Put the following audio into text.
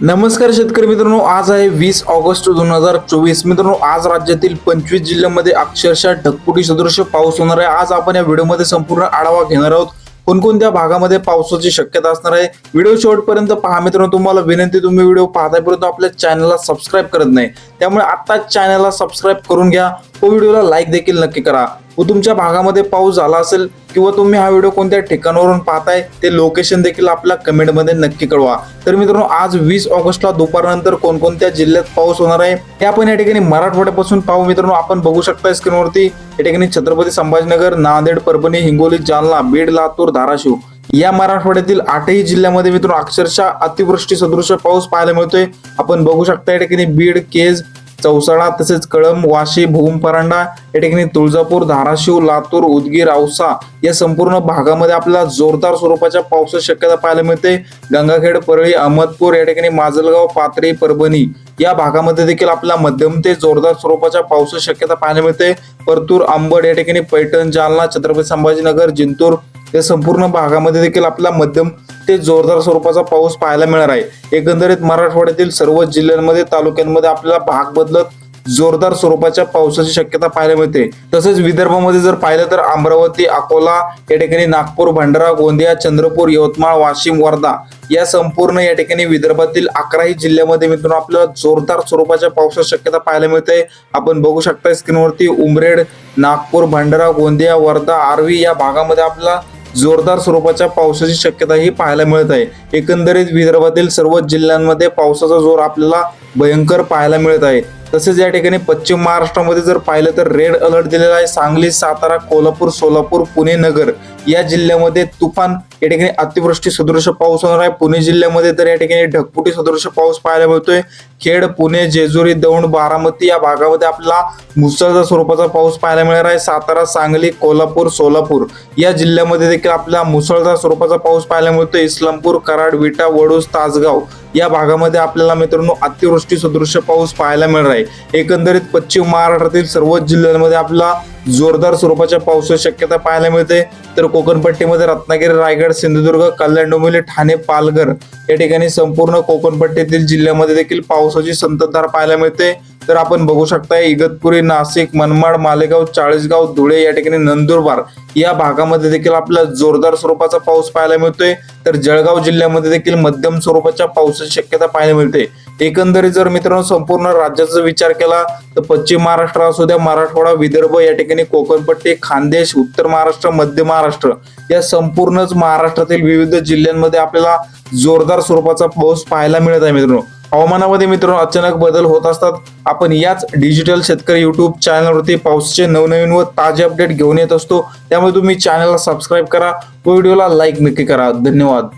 नमस्कार शेतकरी मित्रांनो आज आहे वीस ऑगस्ट दोन हजार चोवीस. मित्रांनो आज राज्यातील पंचवीस जिल्ह्यांमध्ये अक्षरशः ढकपुटी सदृश पाऊस होणार आहे. आज आपण या व्हिडिओमध्ये संपूर्ण आढावा घेणार आहोत. कोणकोणत्या भागामध्ये पावसाची शक्यता असणार आहे? व्हिडिओ शेवटपर्यंत पहा. मित्रांनो तुम्हाला विनंती तुम्ही व्हिडिओ पाहतापर्यंत आपल्या चॅनलला सबस्क्राईब करत नाही. त्यामुळे आत्ताच चॅनलला सबस्क्राईब करून घ्या. व व्हिडिओला लाईक देखील नक्की करा. व तुमच्या भागामध्ये पाऊस झाला असेल किंवा तुम्ही हा व्हिडिओ कोणत्या ठिकाणावरून पाहताय ते लोकेशन देखील आपल्या कमेंटमध्ये नक्की कळवा. तर मित्रांनो आज वीस ऑगस्टला दुपारनंतर कोणकोणत्या जिल्ह्यात पाऊस होणार आहे हे आपण या ठिकाणी मराठवाड्यापासून पाहू. मित्रांनो आपण बघू शकता स्क्रीनवरती या ठिकाणी छत्रपती संभाजीनगर नांदेड परभणी हिंगोली जालना बीड लातूर धाराशिव. या मराठवाड्यातील आठही जिल्ह्यामध्ये मित्रांनो अक्षरशः अतिवृष्टी सदृश पाऊस पाहायला मिळतोय. आपण बघू शकता या ठिकाणी बीड केज चौसाळा तसेच कळंब वाशी भूम परांडा या ठिकाणी तुळजापूर धाराशिव लातूर उदगीर औसा या संपूर्ण भागामध्ये आपल्याला जोरदार स्वरूपाच्या पावसाची शक्यता पाहायला मिळते. गंगाखेड परळी अहमदपूर या ठिकाणी माजलगाव पात्री परभणी या भागामध्ये देखील आपल्याला मध्यम ते जोरदार स्वरूपाच्या पावसाची शक्यता पाहायला मिळते. परतूर आंबड या ठिकाणी पैठण जालना छत्रपती संभाजीनगर जिंतूर या संपूर्ण भागामध्ये देखील आपला मध्यम ते जोरदार स्वरूपाचा पाऊस पाहायला मिळणार आहे. एकंदरीत मराठवाड्यातील सर्व जिल्ह्यांमध्ये तालुक्यांमध्ये आपल्याला भाग बदलत जोरदार स्वरूपाच्या पावसाची शक्यता पाहायला मिळते. तसेच विदर्भामध्ये जर पाहिलं तर अमरावती अकोला या ठिकाणी नागपूर भंडारा गोंदिया चंद्रपूर यवतमाळ वाशिम वर्धा या संपूर्ण या ठिकाणी विदर्भातील अकराही जिल्ह्यामध्ये मित्रांनो आपल्याला जोरदार स्वरूपाच्या पावसाची शक्यता पाहायला मिळते. आपण बघू शकता स्क्रीनवरती उमरेड नागपूर भंडारा गोंदिया वर्धा आर्वी या भागामध्ये आपल्याला जोरदार स्वरूपाच्या पावसाची शक्यता ही पाहायला मिळत आहे. एकंदरीत विदर्भातील सर्व जिल्ह्यांमध्ये पावसाचा जोर आपल्याला भयंकर पाहायला मिळत आहे. तसेच या ठिकाणी पश्चिम महाराष्ट्रामध्ये जर पाहिलं तर रेड अलर्ट दिलेला आहे. सांगली सातारा कोल्हापूर सोलापूर पुणे नगर या जिल्ह्यामध्ये तुफान या ठिकाणी अतिवृष्टी सदृश पाऊस होणार आहे. पुणे जिल्ह्यामध्ये तर या ठिकाणी ढगपुटी सदृश पाऊस पाहायला मिळतोय. खेड पुणे जेजुरी दौंड बारामती या भागामध्ये आपल्याला मुसळधार स्वरूपाचा पाऊस पाहायला मिळणार आहे. सातारा सांगली कोल्हापूर सोलापूर या जिल्ह्यामध्ये देखील आपल्याला मुसळधार स्वरूपाचा पाऊस पाहायला मिळतोय. इस्लामपूर कराड विटा वडूस तासगाव या भागामध्ये आपल्याला मित्रांनो अतिवृष्टी सदृश पाऊस पाहायला मिळणार आहे. एकंदरीत पश्चिम महाराष्ट्रातील सर्वच जिल्ह्यांमध्ये आपला जोरदार स्वरूपाच्या पावसाची शक्यता पाहायला मिळते. तर कोकणपट्टीमध्ये रत्नागिरी रायगड सिंधुदुर्ग कल्याण डोंबिवली ठाणे पालघर या ठिकाणी संपूर्ण कोकणपट्टीतील जिल्ह्यामध्ये देखील पावसाची संततधार पाहायला मिळते. तर आपण बघू शकता इगतपुरी नाशिक मनमाड मालेगाव चाळीसगाव धुळे या ठिकाणी नंदुरबार या भागामध्ये देखील आपल्याला जोरदार स्वरूपाचा पाऊस पाहायला मिळतोय. तर जळगाव जिल्ह्यामध्ये देखील मध्यम स्वरूपाच्या पावसाची शक्यता पाहायला मिळते. एकंदरीत जर मित्रांनो संपूर्ण राज्याचा विचार केला तर पश्चिम महाराष्ट्र असू द्या मराठवाडा विदर्भ या ठिकाणी कोकणपट्टी खानदेश उत्तर महाराष्ट्र मध्य महाराष्ट्र या संपूर्णच महाराष्ट्रातील विविध जिल्ह्यांमध्ये आपल्याला जोरदार स्वरूपाचा पाऊस पाहायला मिळत आहे मित्रांनो. हवामानामध्ये मित्रांनो अचानक बदल होत असतात. आपण याच डिजिटल शेतकरी युट्यूब चॅनलवरती पाऊसचे नवनवीन व ताजे अपडेट घेऊन येत असतो. त्यामुळे तुम्ही चॅनलला सबस्क्राईब करा. व व्हिडिओला लाईक नक्की करा. धन्यवाद.